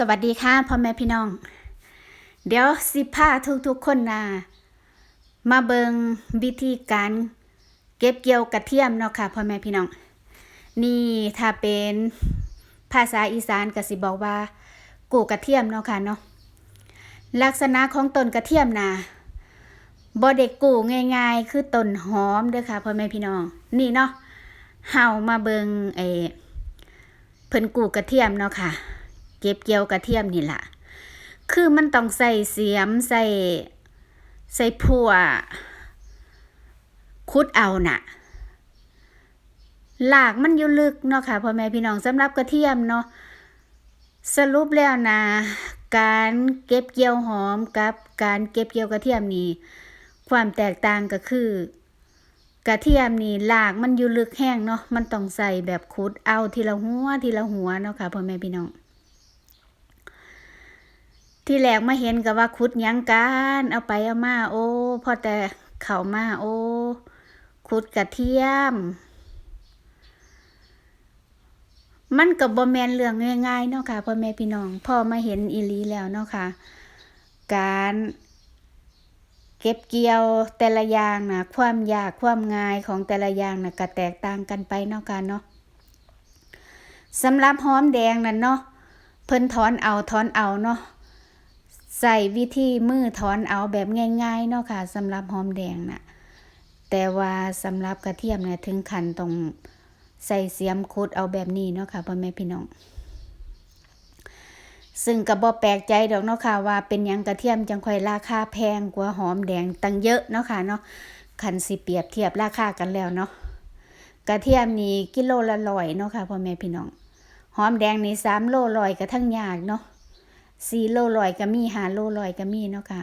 สวัสดีค่ะพ่อแม่พี่น้อง เดี๋ยวสิพาทุกๆคนนะมาเบิงวิธีการเก็บเกี่ยวกระเทียมเนาะค่ะพ่อแม่พี่น้อง นี่ถ้าเป็นภาษาอีสานก็สิบอกว่ากูกระเทียมเนาะค่ะเนาะลักษณะของต้นกระเทียมนะบ่เด็กกูง่าย ๆ คือต้นหอมเด้อค่ะพ่อแม่พี่น้อง นี่เนาะเฮามาเบิงไอ้เพิ่นกูกระเทียมเนาะค่ะ เก็บเกี่ยวกระเทียมนี่ล่ะ คือมันต้องใส่เสียมใส่ใส่พัวคุดเอาน่ะหลากมันอยู่ลึกเนาะค่ะพ่อแม่พี่น้องสำหรับกระเทียมเนาะสรุปแล้วนะ การเก็บเกี่ยวหอมกับการเก็บเกี่ยวกระเทียมนี่ความแตกต่างก็คือ กระเทียมนี่หลากมันอยู่ลึกแห้งเนาะมันต้องใส่แบบคุดเอาทีละหัวทีละหัวเนาะค่ะพ่อแม่พี่น้อง ที่แรกมาเห็นก็ว่าคุดยังกันเอาไปเอามาโอ้พอแต่เข้ามาโอ้คุดกระเทียม มันกับบอแมนเรื่องง่ายๆเนาะค่ะพ่อแม่พี่น้องพ่อมาเห็นอีลีแล้วเนาะค่ะ การเก็บเกี่ยวแต่ละอย่างนะความยากความง่ายของแต่ละอย่างนะก็แตกต่างกันไปเนาะค่ะเนาะสำหรับหอมแดงนั่นเนาะเพิ่นถอนเอาถอนเอาเนาะ ใส่วิธีมือถอนเอาแบบง่ายๆเนาะค่ะสำหรับหอมแดงน่ะแต่ว่าสำหรับกระเทียมเนี่ยถึงขันต้องใส่เสียมคุดเอาแบบนี้เนาะค่ะพ่อแม่พี่น้อง ซึ่งก็บ่แปลกใจดอกเนาะค่ะว่าเป็นยังกระเทียมจังค่อยราคาแพงกว่าหอมแดงตั้งเยอะเนาะค่ะเนาะคันสิเปรียบเทียบราคากันแล้วเนาะกระเทียมนี่กิโลละร้อยเนาะค่ะพ่อแม่พี่น้องหอมแดงนี่สามโลร้อยก็ทั้งยากเนาะ สี่โลลอยก็มีห้าโลลอยก็มีเนาะค่ะ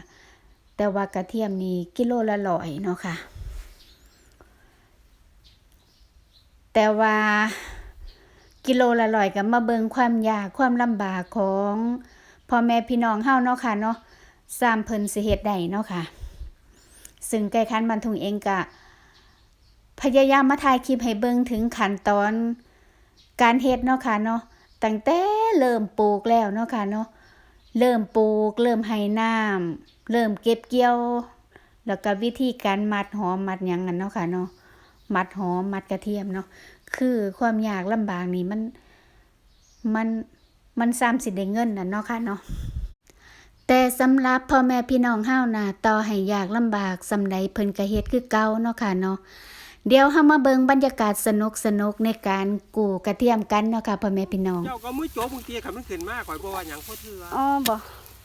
แต่ว่ากระเทียมนี่กิโลละร้อยเนาะค่ะ แต่ว่ากิโลละร้อยก็มาเบิงความยากความลำบากของพ่อแม่พี่น้องเฮาเนาะค่ะเนาะสามเพิ่นสิเฮ็ดได้เนาะค่ะ ซึ่งไก่คันบันทุงเองก็พยายามมาถ่ายคลิปให้เบิ่งถึงขั้นตอน การเฮ็ดเนาะค่ะเนาะตั้งแต่เริ่มปลูกแล้วเนาะค่ะเนาะ เริ่มปลูก เริ่มให้น้ำเริ่มเก็บเกี่ยว แล้วก็วิธีการมัดหอมมัดยังกันเนาะค่ะเนาะมัดหอมมัดกระเทียมเนาะคือความยากลำบากนี่มันมันมันซ้ำสิได้เงินน่ะเนาะค่ะเนาะแต่สำหรับพ่อแม่พี่น้องเฮาน่ะต่อให้ยากลำบากสำใดเพิ่นก็เฮ็ดคือเก่าเนาะค่ะเนาะ เดี๋ยวเฮามาเบิ่งบรรยากาศสนุกๆในการกูกระเทียมกันเนาะค่ะพ่อแม่พี่น้อง เจ้าก็มือโจกบางทีขับมันขึ้นมากข่อยบ่ว่าหยังเพราะเถื่ออ๋อบ่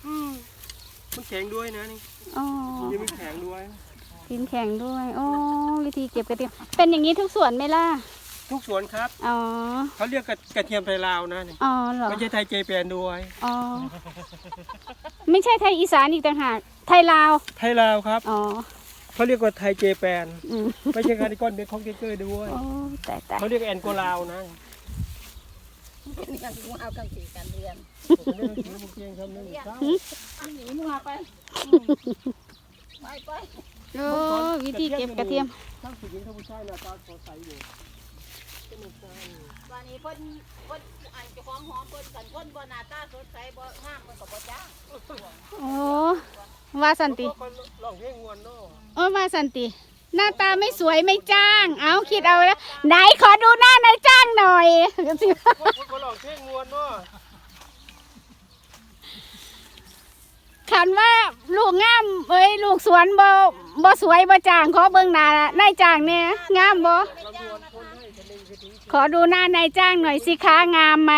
อืมมันแข็งด้วยนะนี่อ๋อนี่มันแข็งด้วยดินแข็งด้วยโอ้วิธีเก็บกระเทียม เป็นอย่างนี้ทุกส่วนไหมล่ะ ทุกสวนครับอ๋อ เขาเรียกกระกระเทียมไทยลาวนะนี่อ๋อเหรอ ไม่ใช่ไทยเจแปนด้วย อ๋อ ไม่ใช่ไทยอีสานอีกต่างหาก ไทยลาว ไทยลาวครับ อ๋อ เขาเรียกว่าไทยเจแปนอืมไม่ใช่คาร์ดิคอนเด็กของเกเกอร์ด้วยโอ้แต่แต่เขาเรียกแอนโกลาวนะยังกูเอากางเกงการเรียนผมเรียกถือบุกเกียงคำนึงเศร้าหนีมึงมาไปไปไปโอ้วิธีเก็บกระเทียม ทั้งผู้หญิงทั้งผู้ชายหน้าตาสดใสอยู่ วันนี้เพิ่นเพิ่นอันเจะของหอมเพิ่นกันเพิ่นบ่หน้าตาสดใสบ่งามเพิ่นก็บ่จ้างโอ้ว่าสันติคนร้องเพลงมวนเนาะโอ้ว่าสันติ หน้าตาไม่สวยไม่จ้าง เอาคิดเอาแล้วไหนขอดูหน้านายจ้างหน่อยคนคนร้องเพลงมวนเนาะคันว่าลูกงามเอ้ยลูกสวนบ่บ่สวยบ่จ้างขอเบิ่งหน้านายจ้างเนี่ยงามบ่ ขอดูหน้านายจ้างหน่อยสิคะงามไหม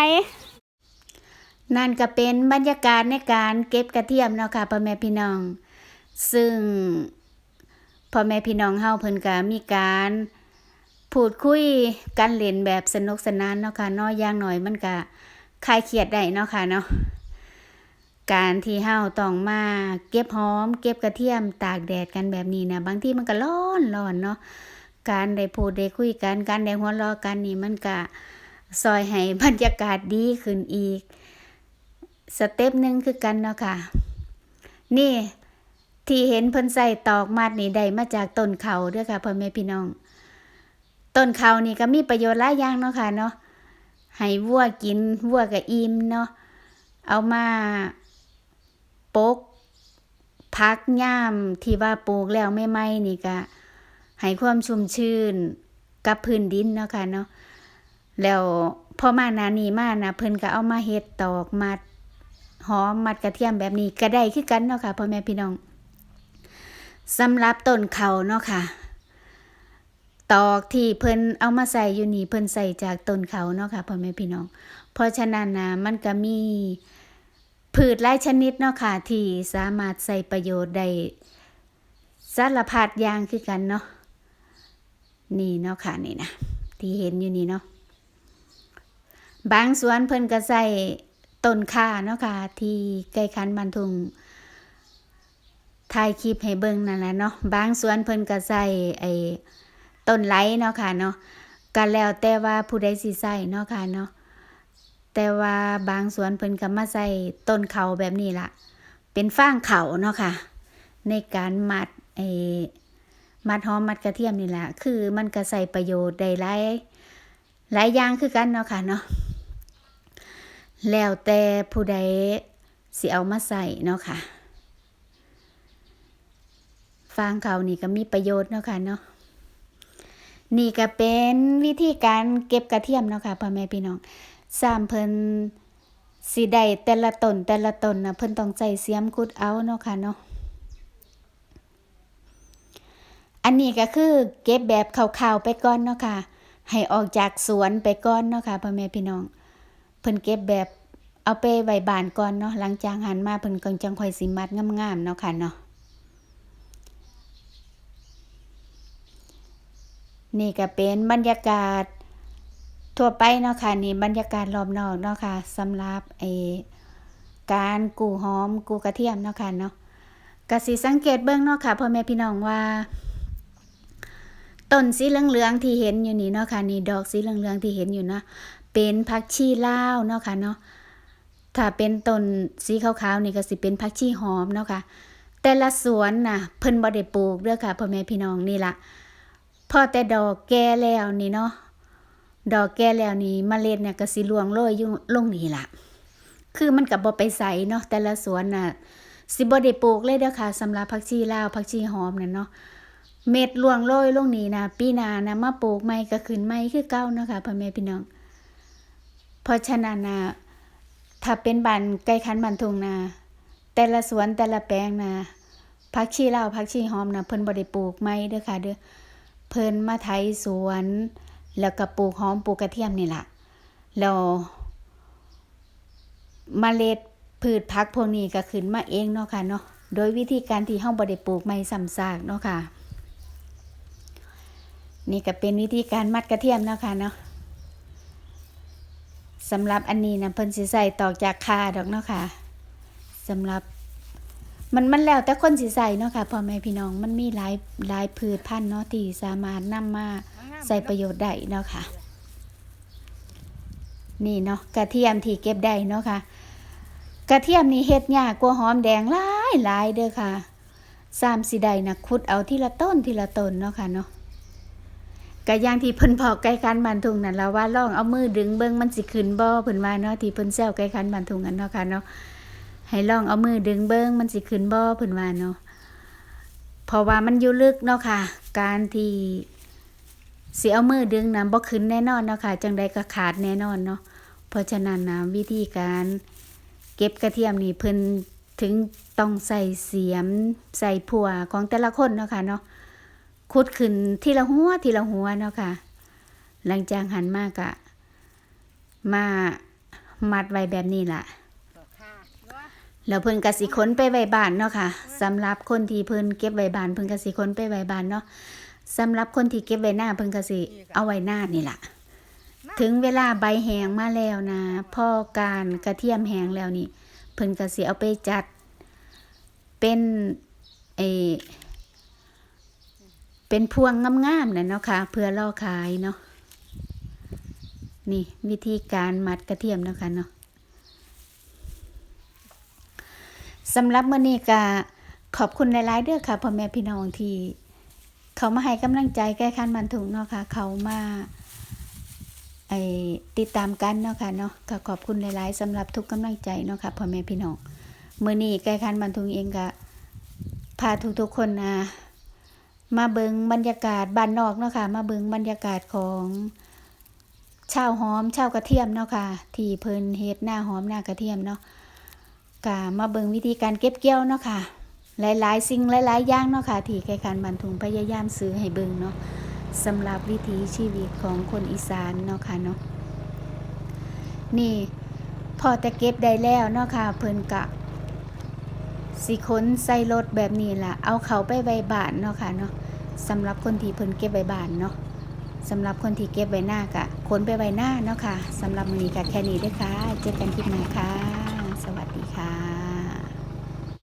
นั่นก็เป็นบรรยากาศในการเก็บกระเทียมเนาะค่ะพ่อแม่พี่น้อง ซึ่งพ่อแม่พี่น้องเฮาเพิ่นก็มีการพูดคุยกันเล่นแบบสนุกสนานเนาะค่ะนาะอย่างหน่อยมันก็คลายเครียดได้เนาะค่ะเนาะการที่เฮาต้องมาเก็บหอม เก็บกระเทียมตากแดดกันแบบนี้นะบางทีมันก็ร้อนร้อนเนาะ การได้พูดได้คุยกันการได้หัวเราะกันนี่มันก็ซอยให้บรรยากาศดีขึ้นอีก สเต็ปหนึ่งคือกันเนาะค่ะ นี่ที่เห็นเพิ่นใส่ตอกมัดนี่ได้มาจากต้นเขาด้วยค่ะพ่อแม่พี่น้อง ต้นเขานี่ก็มีประโยชน์หลายอย่างเนาะค่ะเนาะให้วัวกินวัวก็อิ่มเนาะเอามาปกพักย่ามที่ว่าปลูกแล้วไม่ไหมนี่ก็ ให้ความชุ่มชื่นกับพื้นดินเนาะค่ะเนาะแล้วพอมาหนานี้มานะเพิ่นก็เอามาเฮ็ดตอกมัดหอมมัดกระเทียมแบบนี้ก็ได้คือกันเนาะค่ะพ่อแม่พี่น้องสำหรับต้นเขาเนาะค่ะ ตอกที่เพิ่นเอามาใส่อยู่นี่เพิ่นใส่จากต้นเขาเนาะค่ะพ่อแม่พี่น้อง เพราะฉะนั้นนะมันก็มีพืชหลายชนิดเนาะค่ะที่สามารถใส่ประโยชน์ได้สารพัดอย่างคือกันเนาะ นี่เนาะค่ะนี่นะที่เห็นอยู่นี่เนาะบางสวนเพิ่นก็ใส่ต้นข่าเนาะค่ะที่ใกล้คันบันทุงถ่ายคลิปให้เบิ่งนั่นแหละเนาะบางสวนเพิ่นก็ใส่ไอ้ต้นไหลเนาะค่ะเนาะก็แล้วแต่ว่าผู้ใดสิใส่เนาะค่ะเนาะแต่ว่าบางสวนเพิ่นก็มาใส่ต้นเขาแบบนี้ล่ะ เป็นฟางเขาเนาะค่ะ ในการมัดไอ้ มัดหอมมัดกระเทียมนี่แหละคือมันก็ใส่ประโยชน์ได้หลายหลายอย่างคือกันเนาะค่ะเนาะแล้วแต่ผู้ใดสิเอามาใส่เนาะค่ะฟางเขานี่ก็มีประโยชน์เนาะค่ะเนาะนี่ก็เป็นวิธีการเก็บกระเทียมเนาะค่ะพ่อแม่พี่น้องสามเพิ่นสิได้แต่ละตนแต่ละตนนะเพิ่นต้องใจเสียมขุดเอาเนาะค่ะเนาะ อันนี้ก็คือเก็บแบบข่าวๆไปก่อนเนาะค่ะ ให้ออกจากสวนไปก่อนเนาะค่ะพ่อแม่พี่น้อง เพิ่นเก็บแบบเอาไปไว้บ้านก่อนเนาะหลังจากหันมาเพิ่นก็จังค่อยสิมัดงามๆเนาะค่ะเนาะนี่ก็เป็นบรรยากาศทั่วไปเนาะค่ะนี่บรรยากาศรอบนอกเนาะค่ะสำหรับไอการกูหอมกูกระเทียมเนาะค่ะเนาะกสิสังเกตเบื้องเนาะค่ะพ่อแม่พี่น้องว่า ต้นสีเหลืองๆที่เห็นอยู่นี่เนาะค่ะนี่ดอกสีเหลืองๆที่เห็นอยู่นะเป็นผักชีลาวเนาะค่ะเนาะถ้าเป็นต้นสีขาวๆนี่ก็สิเป็นผักชีหอมเนาะค่ะแต่ละสวนน่ะเพิ่นบ่ได้ปลูกเด้อค่ะพ่อแม่พี่น้องนี่ละพอแต่ดอกแก่แล้วนี่เนาะดอกแก่แล้วนี่มเมล็ดเนี่ยก็สิรวงโรยอยู่ลงนี่ละคือมันก็บ่ไปใสเนาะแต่ละสวนน่ะสิบ่ได้ปลูกเลยเด้อค่ะสำหรับผักชีลาวผักชีหอมนั่นเนาะ เม็ดร่วงโรยลงนี่นะปีนานะมาปลูกใหม่ก็ขึ้นใหม่คือเก่าเนาะค่ะพ่อแม่พี่น้อง เพราะฉะนั้นนะถ้าเป็นบ้านใกล้คันบ้านทุ่งนาแต่ละสวนแต่ละแปลงนะผักชีเลาวผักชีหอมนะเพิ่นบ่ได้ปลูกใหม่เด้อค่ะเด้อเพิ่นมาไถสวน แล้วก็ปลูกหอมปลูกกระเทียมนี่แหละแล้วเมล็ดพืชพักพวกนี้ก็ขึ้นมาเองเนาะค่ะเนาะโดยวิธีการที่เฮาบ่ได้ปลูกไม่ซ้ำซากเนาะค่ะ นี่ก็เป็นวิธีการมัดกระเทียมเนาะค่ะเนาะสำหรับอันนี้นะเพิ่นสิใส่ตอกจากคาดอกเนาะค่ะสำหรับมันมันแล้วแต่คนสิใส่เนาะค่ะพ่อแม่พี่น้องมันมีหลายหลายพืชพันธุ์เนาะที่สามารถนำมาใส่ประโยชน์ได้เนาะค่ะ นี่เนาะกระเทียมที่เก็บได้เนาะค่ะ กระเทียมนี่เฮ็ดยากกว่าหอมแดงหลายหลายเด้อค่ะสามสิได้นะขุดเอาทีละต้นทีละต้นเนาะค่ะเนาะ ก็อย่างที่เพิ่นบอกไก่คันบันทุงนั่นแล้วว่าลองเอามือดึงเบิ่งมันสิขึ้นบ่เพิ่นว่าเนาะที่เพิ่นแซวไก่คันบันทุงกันเนาะค่ะเนาะให้ลองเอามือดึงเบิ่งมันสิขึ้นบ่เพิ่นว่าเนาะเพราะว่ามันอยู่ลึกเนาะค่ะ การที่สิเอามือดึงน้ำบ่ขึ้นแน่นอนเนาะค่ะจังใดก็ขาดแน่นอนเนาะเพราะฉะนั้นนะวิธีการเก็บกระเทียมนี่เพิ่นถึงต้องใส่เสียมใส่ผัวของแต่ละคนเนาะค่ะเนาะ ขุดขึ้นทีละหัวทีละหัวเนาะค่ะ หลังจากหันมากะมามัดไว้แบบนี้ล่ะแล้วเพิ่นกสิค้นไปไว้บ้านเนาะค่ะสำหรับคนที่เพิ่นเก็บไว้บ้านเพิ่นกสิค้นไปไว้บ้านเนาะสำหรับคนที่เก็บไว้หน้าเพิ่นก็สิเอาไว้หน้านี่ล่ะ ถึงเวลาใบแห้งมาแล้วนะพ่อการกระเทียมแห้งแล้วนี่ เพิ่นก็สิเอาไปจัดเป็นเออ เป็นพวงงามๆนะเนาะค่ะ เพื่อล่อขายเนาะนี่วิธีการมัดกระเทียมเนาะค่ะเนาะสำหรับมื้อนี้ก็ขอบคุณหลายๆเด้อค่ะพ่อแม่พี่น้องที่เขามาให้กำลังใจแก้คันบันทุงเนาะค่ะ เขามาไอติดตามกันเนาะค่ะเนาะก็ขอบคุณหลายๆสำหรับทุกกำลังใจเนาะค่ะพ่อแม่พี่น้องมื้อนี้ใกล้คันบันทุงเองก็พาทุกๆคนนะ มาเบิงบรรยากาศบ้านนอกเนาะค่ะ มาเบิงบรรยากาศของชาวหอมชาวกระเทียมเนาะค่ะ ที่เพิ่นเฮ็ดหน้าหอมหน้ากระเทียมเนาะก็มาเบิงวิธีการเก็บเกี่ยวเนาะค่ะ หลายๆสิ่งหลายๆอย่างเนาะค่ะ ที่ใกล้คันบันทุงพยายามซื้อให้เบิงเนาะสำหรับวิถีชีวิตของคนอีสานเนาะค่ะเนาะนี่พอแต่เก็บได้แล้วเนาะค่ะ เพิ่นกะสิขนใส่รถแบบนี้ล่ะ เอาเขาไปไว้บ้านเนาะค่ะเนาะ สำหรับคนที่เพิ่นเก็บใบบานเนาะสำหรับคนที่เก็บใบหน้ากะขนไปใบหน้าเนาะค่ะสำหรับมือนี้กะแค่นี้ด้อค่ะ เจอกันคลิปหน้าค่ะ